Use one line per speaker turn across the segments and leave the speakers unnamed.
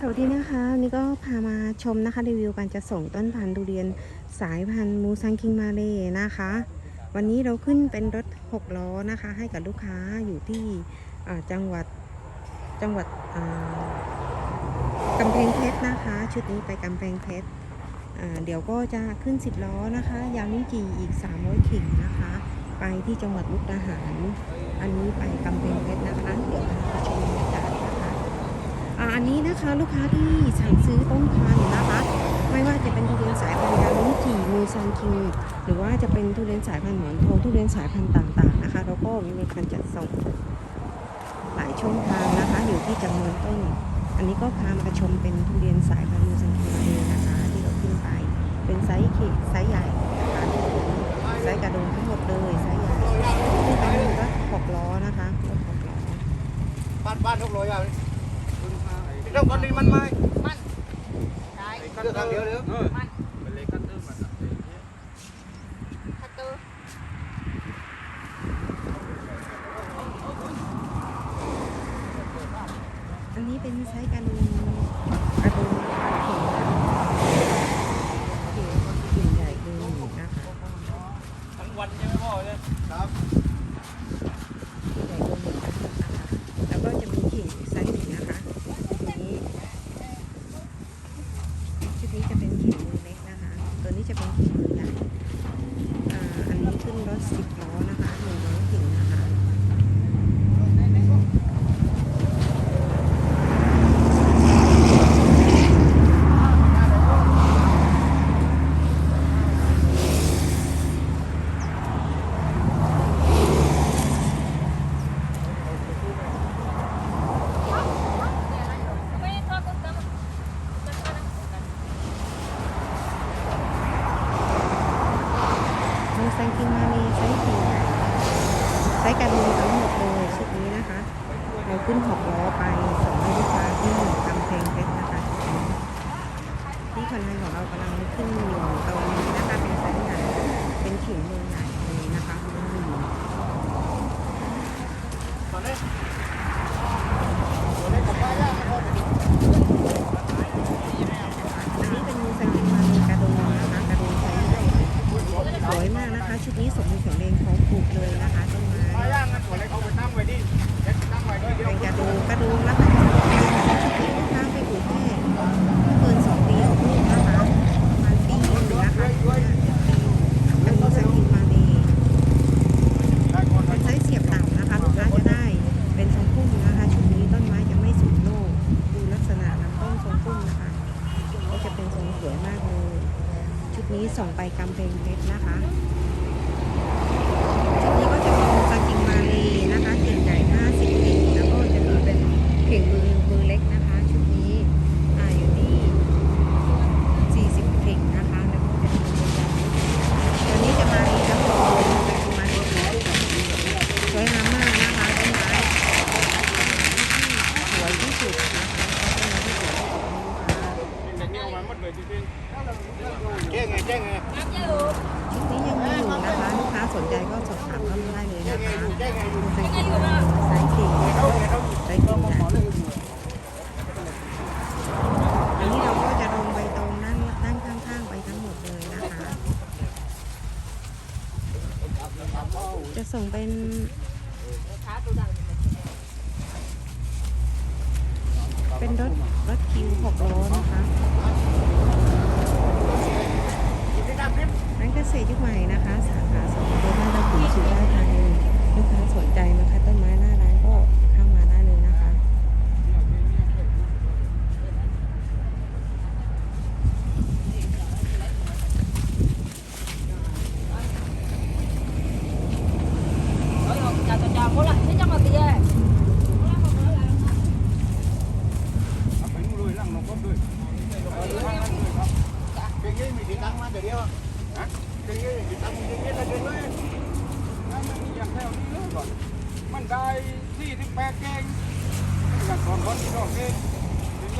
สวัสดีนะคะวันนี่ก็พามาชมนะคะรีวิวการจะส่งต้นพันธุ์ทุเรียนสายพันธุ์มูซังคิงมาเลนะคะ วันนี้เราขึ้นเป็นรถ 6 ล้อนะคะ ให้กับลูกค้าอยู่ที่จังหวัดจังหวัดกำแพงเพชรนะคะ ชุดนี้ไปกำแพงเพชรเดี๋ยวก็จะขึ้น 10 ล้อนะคะ ยาวนิ้วจีอีก 300ขิงนะคะ ไปที่จังหวัดมุกดาหาร อันนี้ไปกำแพงเพชรนะคะ เดี๋ยวพาไปชมบรรยากาศน อันนี้นะคะลูกค้าที่สั่งซื้อต้นพันนะคะ ไม่ว่าจะเป็นทุเรียนสายพันธุ์ยาลิจีมูซังคิงหรือว่าจะเป็นทุเรียนสายพันธุ์หมอนทองทุเรียนสายพันธุ์ต่างๆนะคะ แล้วก็มีการจัดส่งหลายช่องทางนะคะ อยู่ที่จำนวนต้น อันนี้ก็พามาชมเป็นทุเรียนสายพันธุ์มูซังคิงเลยนะคะ ที่เราขึ้นไป เป็นไซส์เขตไซส์ใหญ่นะคะไซส์กระโดงทั้งหมดเลยไซส์ใหญ่ขึ้นไปเป็หกล้อนะคะหกล้อ
บ้านบ้านทุกร้อยอะ เรื่องคนนี้มันไม่
มันได้
เรื่องทางเดียวเดียว
มันคัตเตอร์
อันนี้เป็นไซส์กระดุมกระดุมนะคะเขียวเขียวก็จะใหญ่ขึ้นนะคะ
ทั้งวันยังไม่พอเลยครับ
ใหญ่ขึ้นนะคะแล้วก็จะมีขิงไซส์หนึ่งนะคะชุดนี้ชุดนี้จะเป็นขิงมือเล็กนะคะ ตัวนี้จะเป็นขิงมือใหญ่อ่าอั นนี้ขึ้นรถสิบล้อนะคะหนึ่งร้อยขิงนะคะ
ไม่ทอดต้นตำ
มูซังกินมานีไซส์ขิงใหญ่ไซส์กระดุมทั้งหมดเลยชุดนี้นะคะ เรา ขึ้นหกล้อไปส่งให้ลูกค้าที่กำแพงเพชรนะคะที่คนไทนของเรากำลังขึ้นอยู่ตรงนี้นะคะเป็นไซส์ใหญ่เป็นขิงมือใหญ่เลยนะคะอืม
ตอนนี้ผมว่าย่างไม่พอจะดี
อันนี้เป็นมูซังกินมานีกระดุมนะคะกระดุมไซส์ใหญ่สวยมากนะคะ ชุดนี้สมบูรณ์แข็งแรงพร้อมปลูกเลยนะคะต้นไม้
มาย่างกันหัวเลยเขาไปตั้งไว้ดิเด็กตั้งไว้ดิเดียว
เป็นกระดูกกระดูกแล้วก็ชุดนี้ข้างไปปลูกแค่ไม่เกินสองปีออกลูกนะคะประมาณปีหนึงนะคะเป็นมูซังกินมานี
ได้ก่อน
เป็นไซส์เสียบต่ำนะคะลูกค้าจะได้เป็นทรงพุ่มนะคะชุดนี้ต้นไม้จะไม่สูงโลกดูลักษณะลำต้นทรงพุ่มนะคะก็จะเป็นทรงสวยมากเลย ชุดนี้ส่งไปกำแพงเพชรนะคะ ชุดนี้ก็จะเป็นสกิงมาลีนะคะเข่งใหญ่50กิ่งแล้วก็จะมีเป็นเข่งมือมือเล็กนะคะ ชุดนี้อ่าอยู่ที่ 40กิ่งนะคะแล้วก็จะมีตัวใหญ่ตัวนี้จะมาลีทั้งหมดเลยสกิงมาลีสวยงามมากนะคะต้นไม้สวยที่สุดนะคะต้นไม้ที่สวยที่สุดของลูกค้า
เด็กนี่เอามาหมดเลยจริงๆแจ้งไงแจ้งไง
น้ำเยอะ
ชุดนี้ยังมีอยู่นะคะลูกค้าสนใจก็สอบถามเข้ามาได้เลย
แจ้
นะ
ง ไง
คะ
อยู่แจ้งไงอยู่
ไซส์กิ่งไซส์กิ่ง
เขาไงเขา
ไซส์กิ่งใหญ่อันนี้เราก็จะลงใบตองด้านด้านข้างๆไปทั้งหมดเลยนะคะ จะส่งเป็น
ขาตัวดัง
เป็นรถรถคิวหกล้อนะคะร้านเกษตรยุคใหม่นะคะ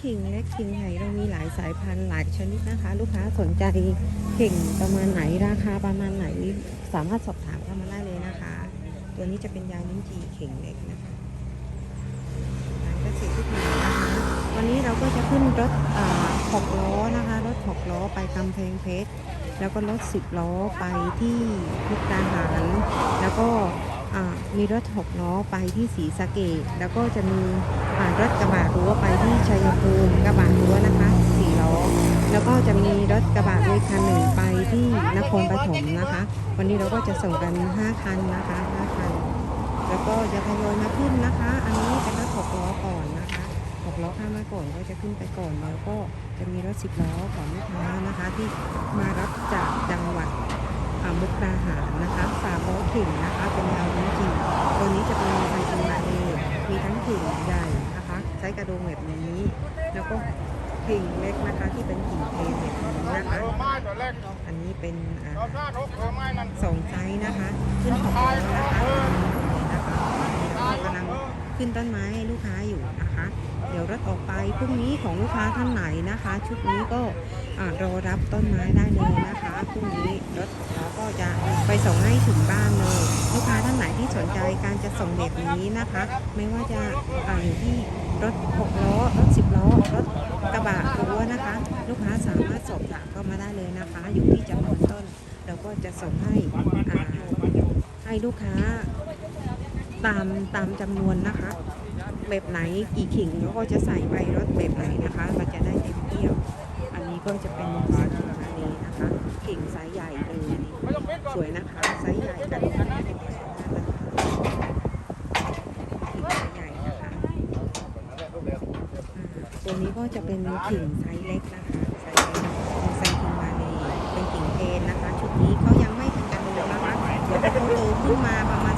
ขิงเล็
กขิง
ใหญ่เรามีหลายสายพันธุ์หลายชนิดนะคะ ลูกค้าสนใจเขิงประมาณไหนราคาประมาณไหน สามารถสอบถามเข้ามาได้เลยนะคะ ตัวนี้จะเป็นยาลิ้นจีเข่งเล็กนะคะร้านเกษตรทุกอย่นะคะวันนี้เราก็จะขึ้นรถหกล้อนะคะรถหกล้อไปกำแพงเพชรแล้วก็รถสิบล้อไปที่มุกดาหารแล้วก็ มีรถหกล้อไปที่ศรีสะเกดแล้วก็จะมีรถกระบะรั้วไปที่ชัยภูมิกระบะรั้วนะคะสี่ล้อ แล้วก็จะมีรถกระบะด้วยคันหนึ่งไปที่นครปฐมนะคะ วันนี้เราก็จะส่งกัน 5 คันนะคะ5คัน แล้วก็จะทยอยมาขึ้นนะคะ อันนี้เป็นรถหกล้อก่อนนะคะหกล้อข้ามมาก่อนก็จะขึ้นไปก่อนแล้วก็จะมีรถสิบล้อของลูกค้านะคะ ที่มารับจากจังหวัด มุกดาหารนะคะฝากล้อถิ่นนะคะ เป็นยาวลิ้นจี่ตัวนี้จะเป็นไฟจิงมาเอมีทั้งถิ่นใหญ่นะคะ ใช้กระดงแบบนี้ แล้วก็ถิ่งเล็กนะคะที่เป็นถิ่งเทนแบบนี้นะคะ
อั
นนี้เป็น
สอ
งไซส์นะคะ ขึ้นหกล้อนะคะนะคะเรากำลังขึ้นต้นไม้ให้ลูกค้า ถออกไปพรุ่งนี้ของลูกค้าท่านไหนนะคะ ชุดนี้ก็รอรับต้นไม้ได้เลยนะคะพรุ่งนี้รถเราก็จะไปส่งให้ถึงบ้านเลย ลูกค้าท่านไหนที่สนใจการจะส่งแบบนี้นะคะ ไม่ว่าจะอยู่ที่รถหกล้อรถสิบล้อรถกระบะรั้วนะคะ ลูกค้าสามารถสอบถามเข้ามาได้เลยนะคะ อยู่ที่จำนวนต้น เราก็จะส่งให้ให้ลูกค้าตามตามจำนวนนะคะ แบบไหนกี่ขิงเราก็จะใส่ใบรถแบบไหนนะคะ เราจะได้เต็มเที่ยว อันนี้ก็จะเป็นสายขิงอันนี้นะคะขิงไซส์ใหญ่เลยนี่สวยนะคะไซส์ใหญ่กันขิงไซส์ใหญ่นะคะตัวนี้ก็จะเป็นขิงไซส์เล็กนะคะไซส์เล็กเป็นไซส์ขิงมาเลยเป็นขิงเทนนะคะ ชุดนี้เขายังไม่เป็นการดูนะคะเดี๋ยวเขาโตขึ้นมาประมาณ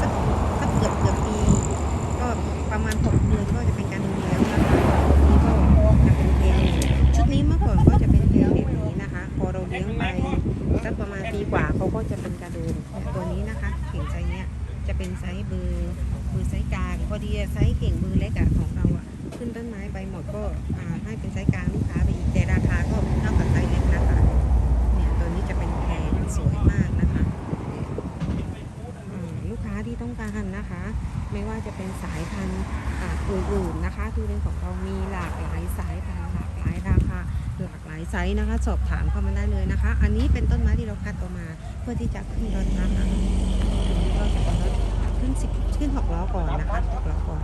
อดีไซส์เข่งเบอเล็กอะของเราอะขึ้นต้นไม้ไปหมดก็ให้เป็นไซส์กลางลูกค้าไปอีกแต่ราคาก็เท่ากับไซส์เล็กนะคะเนี่ยตัวนี้จะเป็นแพงสวยมากนะคะลูกค้าที่ต้องการนะคะ ไม่ว่าจะเป็นสายพันธุ์อื่นๆนะคะทุเรียนของเรามีหลากหลายสายพันธุ์หลากหลายราคาหลากหลายไซส์นะคะ สอบถามเข้ามาได้เลยนะคะ อันนี้เป็นต้นไม้ที่เราคัดตัวมา เพื่อที่จะขึ้นรถนะคะอันนี้ก็จะเป็นรถขึ้นสิบ ขึ้นหกล้อก่อนนะคะหกล้อก่อน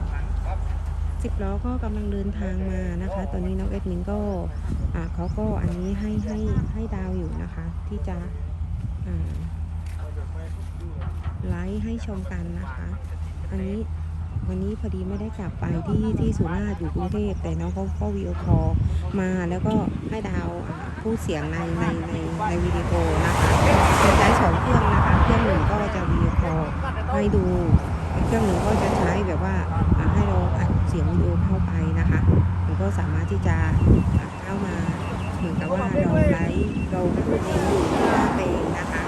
สิบล้อก็กำลังเดินทางมานะคะ ตอนนี้น้องเอ็ดมินก็อ่าเขาก็อันนี้ให้ให้ให้ดาวอยู่นะคะ ที่จะอ่าไลฟ์ให้ชมกันนะคะ อันนี้วันนี้พอดีไม่ได้กลับไปที่ที่สุราษฎร์อยู่กรุงเทพแต่น้องเขาก็วีดีโอคอลมาแล้วก็ให้ดาวพูดเสียงในในในในวิดีโอนะคะใช้สองเครื่องนะคะ เครื่องหนึ่งก็จะวีดีโอคอลให้ดู เครื่องหนึ่งก็จะใช้แบบว่าให้เราอัดเสียงวิดีโอเข้าไปนะคะ มันก็สามารถที่จะอ่าเข้ามาเหมือนกับว่าเราไลฟ์เราเองอยู่หน้าเพลงนะคะ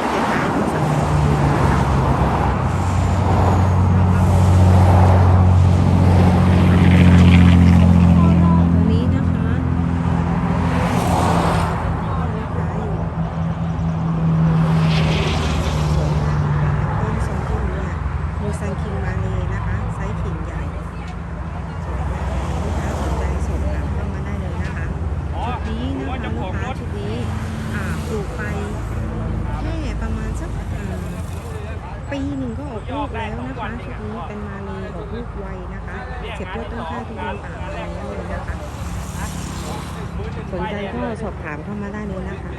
ก็จะใช้ทั้งสองเครื่องนะคะ ตรงนี้นะคะต้นทรงที่นี้มูซังคิงมาเลยนะคะ ไซส์ขิงใหญ่สวยมากเลยลูกค้าสนใจสอบถามเข้ามาได้เลยนะคะ ชุด นี้นะคะลูกค้าชุดนี้อ่าปลูกไปแค่ประมาณสักอ่าปีหนึ่งก็ออกลูกแล้วนะคะชุดนี้เป็นมาเลยออกลูกไวนะคะเก็บยอดต้นข้าวทุเรียนป่ามาแล้วเลยนะคะสนใจก็สอบถามเข้ามาได้เลยนะคะ